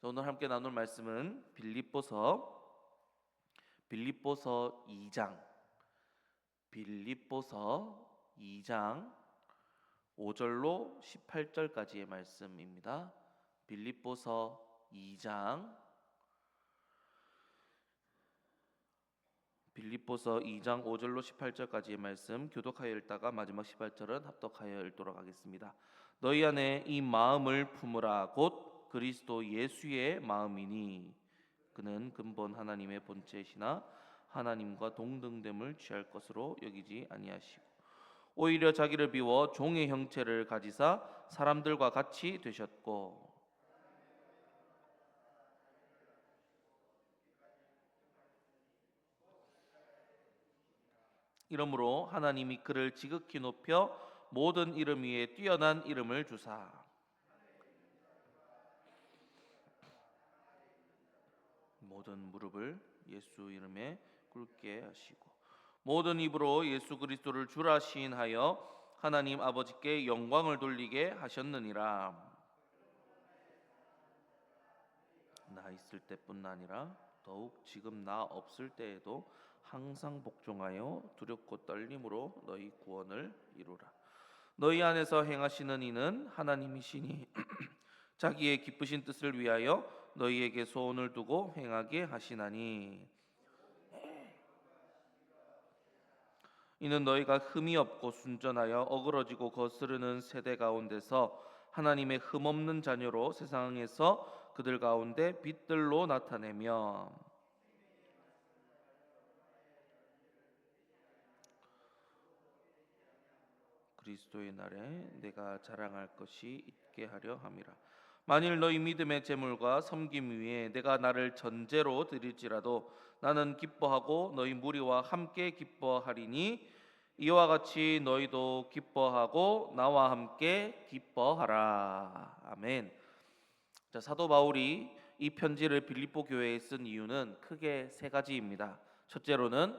자, 오늘 함께 나눌 말씀은 빌립보서 빌립보서 2장 빌립보서 2장 5절로 18절까지의 말씀입니다. 빌립보서 2장 빌립보서 2장 5절로 18절까지의 말씀 교독하여 읽다가 마지막 18절은 합독하여 읽도록 하겠습니다. 너희 안에 이 마음을 품으라 곧 그리스도 예수의 마음이니 그는 근본 하나님의 본체시나 하나님과 동등됨을 취할 것으로 여기지 아니하시고 오히려 자기를 비워 종의 형체를 가지사 사람들과 같이 되셨고 이러므로 하나님이 그를 지극히 높여 모든 이름 위에 뛰어난 이름을 주사 모든 무릎을 예수 이름에 꿇게 하시고 모든 입으로 예수 그리스도를 주라 시인하여 하나님 아버지께 영광을 돌리게 하셨느니라. 나 있을 때뿐 아니라 더욱 지금 나 없을 때에도 항상 복종하여 두렵고 떨림으로 너희 구원을 이루라. 너희 안에서 행하시는 이는 하나님이시니 자기의 기쁘신 뜻을 위하여 너희에게 소원을 두고 행하게 하시나니 이는 너희가 흠이 없고 순전하여 어그러지고 거스르는 세대 가운데서 하나님의 흠 없는 자녀로 세상에서 그들 가운데 빛들로 나타내며 그리스도의 날에 내가 자랑할 것이 있게 하려 함이라. 만일 너희 믿음의 재물과 섬김 위에 내가 나를 전제로 드릴지라도 나는 기뻐하고 너희 무리와 함께 기뻐하리니 이와 같이 너희도 기뻐하고 나와 함께 기뻐하라. 아멘. 자, 사도 바울이 이 편지를 빌립보 교회에 쓴 이유는 크게 세 가지입니다. 첫째로는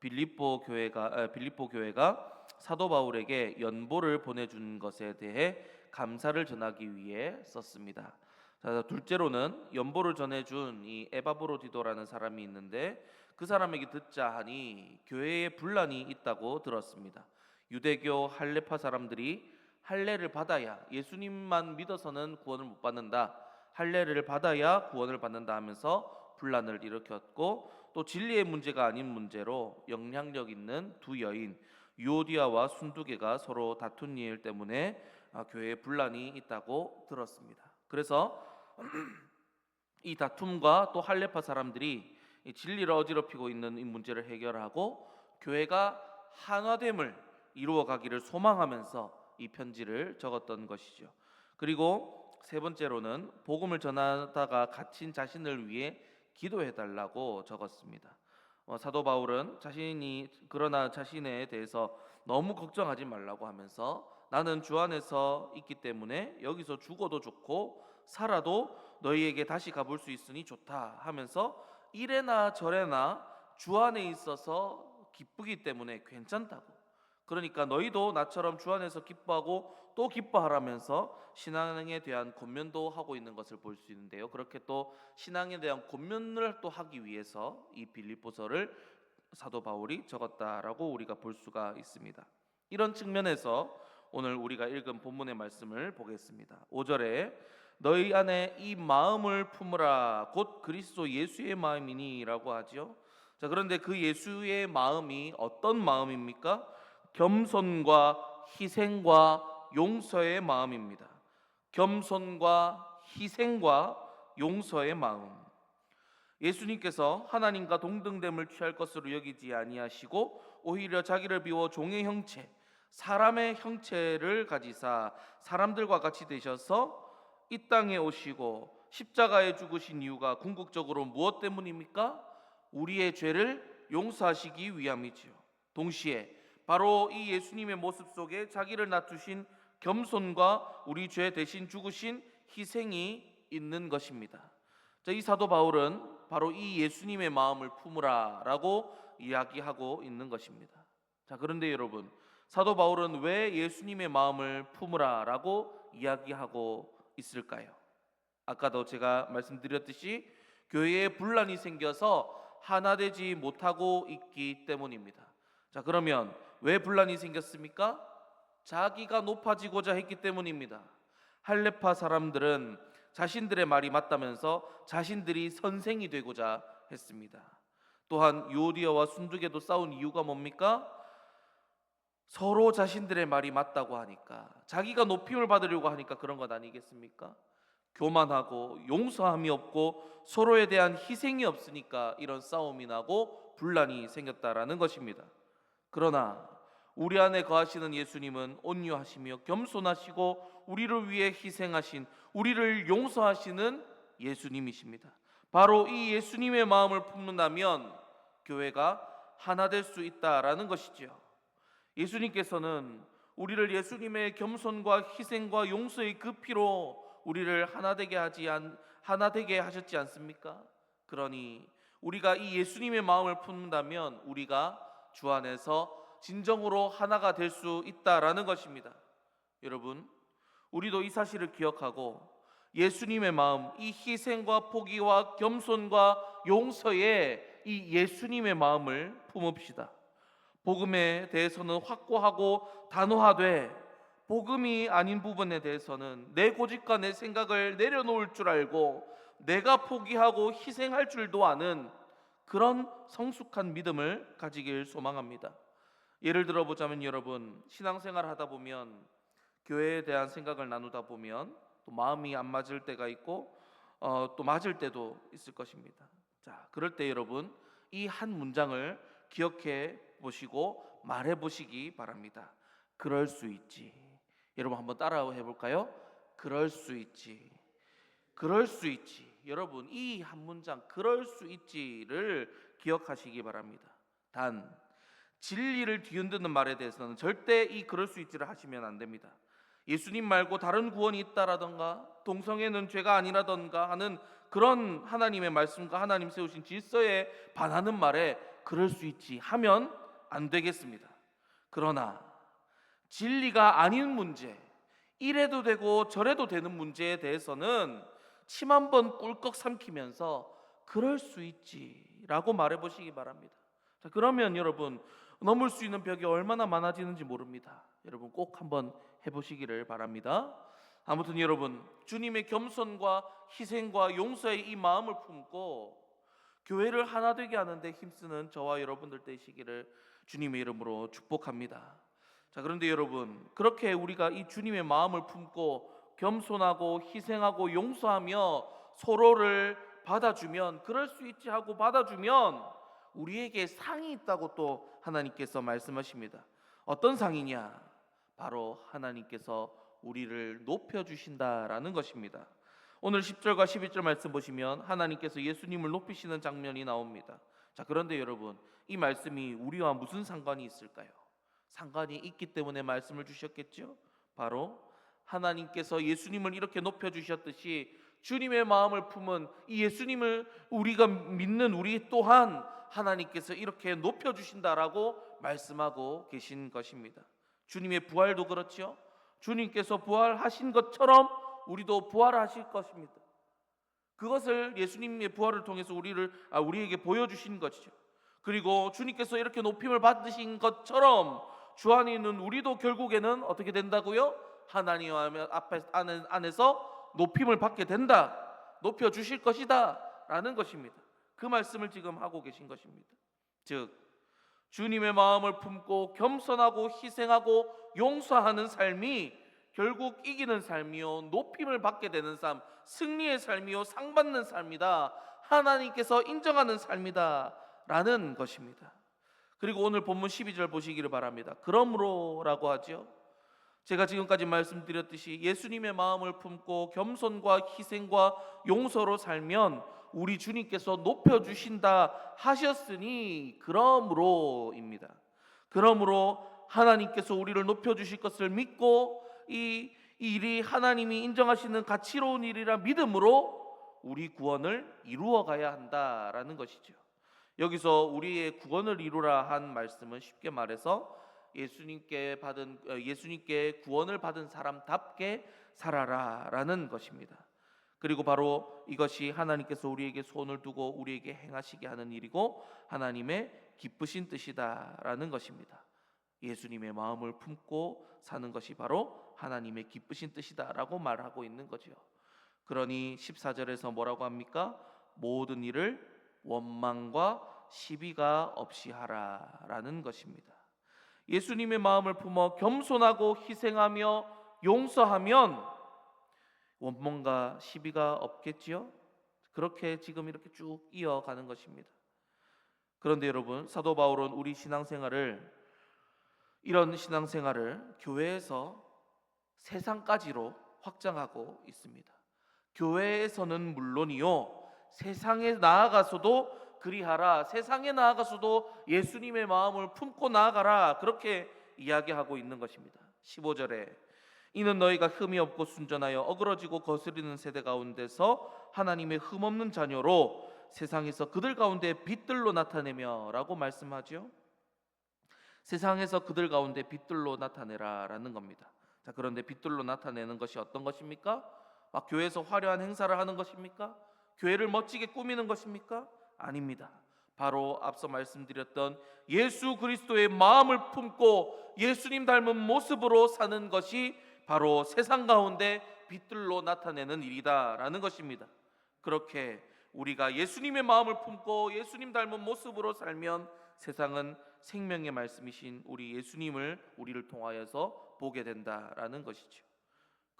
빌립보 교회가 아, 빌립보 교회가 사도 바울에게 연보를 보내준 것에 대해 감사를 전하기 위해 썼습니다. 자, 둘째로는 연보를 전해준 이 에바브로디도라는 사람이 있는데 그 사람에게 듣자 하니 교회에 분란이 있다고 들었습니다. 유대교 할레파 사람들이 할례를 받아야 예수님만 믿어서는 구원을 못 받는다. 할례를 받아야 구원을 받는다 하면서 분란을 일으켰고 또 진리의 문제가 아닌 문제로 영향력 있는 두 여인 유오디아와 순두개가 서로 다툰 일 때문에 아, 교회에 분란이 있다고 들었습니다. 그래서 이 다툼과 또 할레파 사람들이 이 진리를 어지럽히고 있는 이 문제를 해결하고 교회가 한화됨을 이루어 가기를 소망하면서 이 편지를 적었던 것이죠. 그리고 세 번째로는 복음을 전하다가 갇힌 자신을 위해 기도해 달라고 적었습니다. 어, 사도 바울은 자신이 그러나 자신에 대해서 너무 걱정하지 말라고 하면서 나는 주 안에서 있기 때문에 여기서 죽어도 좋고 살아도 너희에게 다시 가볼 수 있으니 좋다 하면서 이래나 저래나 주 안에 있어서 기쁘기 때문에 괜찮다고. 그러니까 너희도 나처럼 주 안에서 기뻐하고 또 기뻐하라면서 신앙에 대한 권면도 하고 있는 것을 볼 수 있는데요. 그렇게 또 신앙에 대한 권면을 또 하기 위해서 이 빌립보서를 사도 바울이 적었다라고 우리가 볼 수가 있습니다. 이런 측면에서 오늘 우리가 읽은 본문의 말씀을 보겠습니다. 5절에 너희 안에 이 마음을 품으라 곧 그리스도 예수의 마음이니라고 하지요. 자, 그런데 그 예수의 마음이 어떤 마음입니까? 겸손과 희생과 용서의 마음입니다. 겸손과 희생과 용서의 마음. 예수님께서 하나님과 동등됨을 취할 것으로 여기지 아니하시고 오히려 자기를 비워 종의 형체, 사람의 형체를 가지사 사람들과 같이 되셔서 이 땅에 오시고 십자가에 죽으신 이유가 궁극적으로 무엇 때문입니까? 우리의 죄를 용서하시기 위함이지요. 동시에 바로 이 예수님의 모습 속에 자기를 낮추신 겸손과 우리 죄 대신 죽으신 희생이 있는 것입니다. 자, 이 사도 바울은 바로 이 예수님의 마음을 품으라라고 이야기하고 있는 것입니다. 자, 그런데 여러분, 사도 바울은 왜 예수님의 마음을 품으라라고 이야기하고 있을까요? 아까도 제가 말씀드렸듯이 교회에 분란이 생겨서 하나 되지 못하고 있기 때문입니다. 자, 그러면 왜 분란이 생겼습니까? 자기가 높아지고자 했기 때문입니다. 할레파 사람들은 자신들의 말이 맞다면서 자신들이 선생이 되고자 했습니다. 또한 요디아와 순두개도 싸운 이유가 뭡니까? 서로 자신들의 말이 맞다고 하니까 자기가 높임을 받으려고 하니까 그런 것 아니겠습니까? 교만하고 용서함이 없고 서로에 대한 희생이 없으니까 이런 싸움이 나고 분란이 생겼다라는 것입니다. 그러나 우리 안에 거하시는 예수님은 온유하시며 겸손하시고 우리를 위해 희생하신 우리를 용서하시는 예수님이십니다. 바로 이 예수님의 마음을 품는다면 교회가 하나 될 수 있다라는 것이지요. 예수님께서는 우리를 예수님의 겸손과 희생과 용서의 그 피로 우리를 하나 되게 하지 않 하나 되게 하셨지 않습니까? 그러니 우리가 이 예수님의 마음을 품는다면 우리가 주 안에서 진정으로 하나가 될 수 있다라는 것입니다. 여러분, 우리도 이 사실을 기억하고 예수님의 마음, 이 희생과 포기와 겸손과 용서에 이 예수님의 마음을 품읍시다. 복음에 대해서는 확고하고 단호하되 복음이 아닌 부분에 대해서는 내 고집과 내 생각을 내려놓을 줄 알고 내가 포기하고 희생할 줄도 아는 그런 성숙한 믿음을 가지길 소망합니다. 예를 들어 보자면 여러분 신앙생활 하다 보면 교회에 대한 생각을 나누다 보면 또 마음이 안 맞을 때가 있고 어, 또 맞을 때도 있을 것입니다. 자, 그럴 때 여러분 이 한 문장을 기억해 보시고 말해 보시기 바랍니다. 그럴 수 있지. 여러분 한번 따라 해 볼까요? 그럴 수 있지. 그럴 수 있지. 여러분 이 한 문장 그럴 수 있지를 기억하시기 바랍니다. 단 진리를 뒤흔드는 말에 대해서는 절대 이 그럴 수 있지를 하시면 안 됩니다. 예수님 말고 다른 구원이 있다라던가 동성애는 죄가 아니라던가 하는 그런 하나님의 말씀과 하나님 세우신 질서에 반하는 말에 그럴 수 있지 하면 안 되겠습니다. 그러나 진리가 아닌 문제, 이래도 되고 저래도 되는 문제에 대해서는 침 한 번 꿀꺽 삼키면서 그럴 수 있지라고 말해 보시기 바랍니다. 자, 그러면 여러분 넘을 수 있는 벽이 얼마나 많아지는지 모릅니다. 여러분 꼭 한번 해 보시기를 바랍니다. 아무튼 여러분 주님의 겸손과 희생과 용서의 이 마음을 품고 교회를 하나 되게 하는데 힘쓰는 저와 여러분들 되시기를 주님의 이름으로 축복합니다. 자 그런데 여러분 그렇게 우리가 이 주님의 마음을 품고 겸손하고 희생하고 용서하며 서로를 받아주면 그럴 수 있지 하고 받아주면 우리에게 상이 있다고 또 하나님께서 말씀하십니다. 어떤 상이냐? 바로 하나님께서 우리를 높여 주신다라는 것입니다. 오늘 10절과 11절 말씀 보시면 하나님께서 예수님을 높이시는 장면이 나옵니다. 자, 그런데 여러분, 이 말씀이 우리와 무슨 상관이 있을까요? 상관이 있기 때문에 말씀을 주셨겠죠? 바로 하나님께서 예수님을 이렇게 높여 주셨듯이 주님의 마음을 품은 이 예수님을 우리가 믿는 우리 또한 하나님께서 이렇게 높여 주신다라고 말씀하고 계신 것입니다. 주님의 부활도 그렇죠. 주님께서 부활하신 것처럼 우리도 부활하실 것입니다. 그것을 예수님의 부활을 통해서 우리를 아, 우리에게 보여주신 것이죠. 그리고 주님께서 이렇게 높임을 받으신 것처럼 주 안에 있는 우리도 결국에는 어떻게 된다고요? 하나님 앞에 안에, 안에서 높임을 받게 된다, 높여 주실 것이다라는 것입니다. 그 말씀을 지금 하고 계신 것입니다. 즉 주님의 마음을 품고 겸손하고 희생하고 용서하는 삶이 결국 이기는 삶이요 높임을 받게 되는 삶, 승리의 삶이요 상 받는 삶이다. 하나님께서 인정하는 삶이다 라는 것입니다. 그리고 오늘 본문 12절 보시기를 바랍니다. 그러므로라고 하죠. 제가 지금까지 말씀드렸듯이 예수님의 마음을 품고 겸손과 희생과 용서로 살면 우리 주님께서 높여 주신다 하셨으니 그러므로입니다. 그러므로 하나님께서 우리를 높여 주실 것을 믿고 이 일이 하나님이 인정하시는 가치로운 일이라 믿음으로 우리 구원을 이루어 가야 한다라는 것이죠. 여기서 우리의 구원을 이루라 한 말씀은 쉽게 말해서 예수님께 받은 어, 예수님께 구원을 받은 사람답게 살아라라는 것입니다. 그리고 바로 이것이 하나님께서 우리에게 손을 두고 우리에게 행하시게 하는 일이고 하나님의 기쁘신 뜻이다라는 것입니다. 예수님의 마음을 품고 사는 것이 바로 하나님의 기쁘신 뜻이다라고 말하고 있는 거죠. 그러니 14절에서 뭐라고 합니까? 모든 일을 원망과 시비가 없이 하라라는 것입니다. 예수님의 마음을 품어 겸손하고 희생하며 용서하면 원망과 시비가 없겠지요? 그렇게 지금 이렇게 쭉 이어가는 것입니다. 그런데 여러분, 사도 바울은 우리 신앙생활을 이런 신앙생활을 교회에서 세상까지로 확장하고 있습니다. 교회에서는 물론이요. 세상에 나아가서도 그리하라. 세상에 나아가서도 예수님의 마음을 품고 나아가라. 그렇게 이야기하고 있는 것입니다. 15절에 이는 너희가 흠이 없고 순전하여 어그러지고 거스리는 세대 가운데서 하나님의 흠 없는 자녀로 세상에서 그들 가운데 빛들로 나타내며라고 말씀하지요. 세상에서 그들 가운데 빛들로 나타내라라는 겁니다. 자, 그런데 빛들로 나타내는 것이 어떤 것입니까? 막 교회에서 화려한 행사를 하는 것입니까? 교회를 멋지게 꾸미는 것입니까? 아닙니다. 바로 앞서 말씀드렸던 예수 그리스도의 마음을 품고 예수님 닮은 모습으로 사는 것이 바로 세상 가운데 빛들로 나타내는 일이다라는 것입니다. 그렇게 우리가 예수님의 마음을 품고 예수님 닮은 모습으로 살면 세상은 생명의 말씀이신 우리 예수님을 우리를 통하여서 보게 된다라는 것이죠.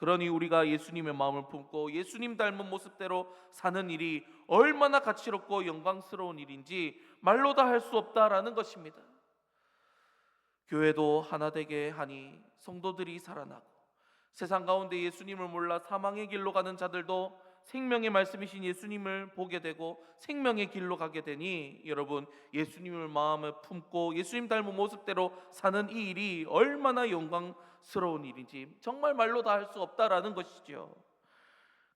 그러니 우리가 예수님의 마음을 품고 예수님 닮은 모습대로 사는 일이 얼마나 가치롭고 영광스러운 일인지 말로 다 할 수 없다라는 것입니다. 교회도 하나 되게 하니 성도들이 살아나고 세상 가운데 예수님을 몰라 사망의 길로 가는 자들도 생명의 말씀이신 예수님을 보게 되고 생명의 길로 가게 되니 여러분 예수님을 마음에 품고 예수님 닮은 모습대로 사는 이 일이 얼마나 영광스러운 일인지 정말 말로 다 할 수 없다라는 것이죠.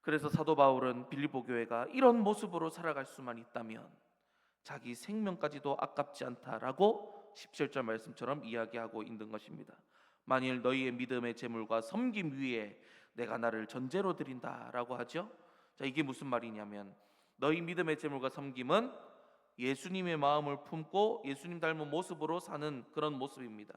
그래서 사도 바울은 빌립보 교회가 이런 모습으로 살아갈 수만 있다면 자기 생명까지도 아깝지 않다라고 17절 말씀처럼 이야기하고 있는 것입니다. 만일 너희의 믿음의 재물과 섬김 위에 내가 나를 전제로 드린다라고 하죠. 자, 이게 무슨 말이냐면 너희 믿음의 재물과 섬김은 예수님의 마음을 품고 예수님 닮은 모습으로 사는 그런 모습입니다.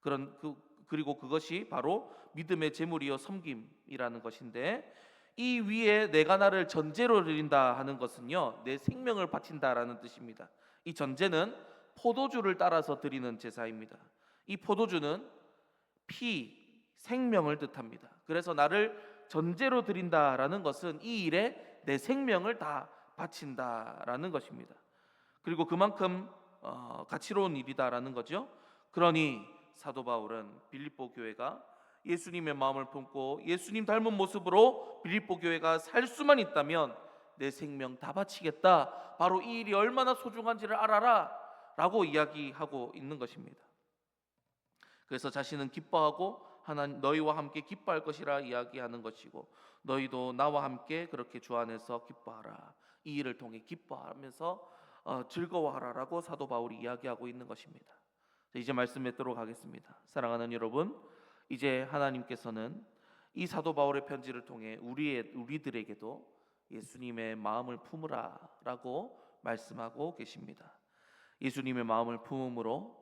그런 그 그리고 그것이 바로 믿음의 재물이요 섬김이라는 것인데 이 위에 내가 나를 전제로 드린다 하는 것은요 내 생명을 바친다라는 뜻입니다. 이 전제는 포도주를 따라서 드리는 제사입니다. 이 포도주는 피 생명을 뜻합니다. 그래서 나를 전제로 드린다라는 것은 이 일에 내 생명을 다 바친다라는 것입니다. 그리고 그만큼 어, 가치로운 일이다라는 거죠. 그러니 사도 바울은 빌립보 교회가 예수님의 마음을 품고 예수님 닮은 모습으로 빌립보 교회가 살 수만 있다면 내 생명 다 바치겠다. 바로 이 일이 얼마나 소중한지를 알아라 라고 이야기하고 있는 것입니다. 그래서 자신은 기뻐하고 하나님 너희와 함께 기뻐할 것이라 이야기하는 것이고 너희도 나와 함께 그렇게 주 안에서 기뻐하라. 이 일을 통해 기뻐하면서 어, 즐거워하라라고 사도 바울이 이야기하고 있는 것입니다. 자, 이제 말씀 맺도록 하겠습니다. 사랑하는 여러분, 이제 하나님께서는 이 사도 바울의 편지를 통해 우리의 우리들에게도 예수님의 마음을 품으라라고 말씀하고 계십니다. 예수님의 마음을 품음으로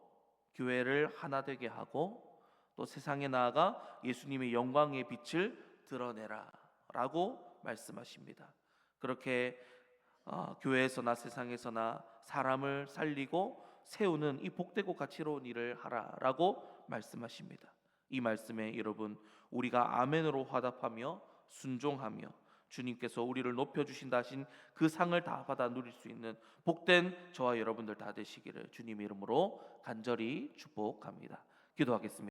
교회를 하나 되게 하고 또 세상에 나아가 예수님의 영광의 빛을 드러내라 라고 말씀하십니다. 그렇게 어, 교회에서나 세상에서나 사람을 살리고 세우는 이 복되고 가치로운 일을 하라라고 말씀하십니다. 이 말씀에 여러분 우리가 아멘으로 화답하며 순종하며 주님께서 우리를 높여 주신다 하신 그 상을 다 받아 누릴 수 있는 복된 저와 여러분들 다 되시기를 주님 이름으로 간절히 축복합니다. 기도하겠습니다.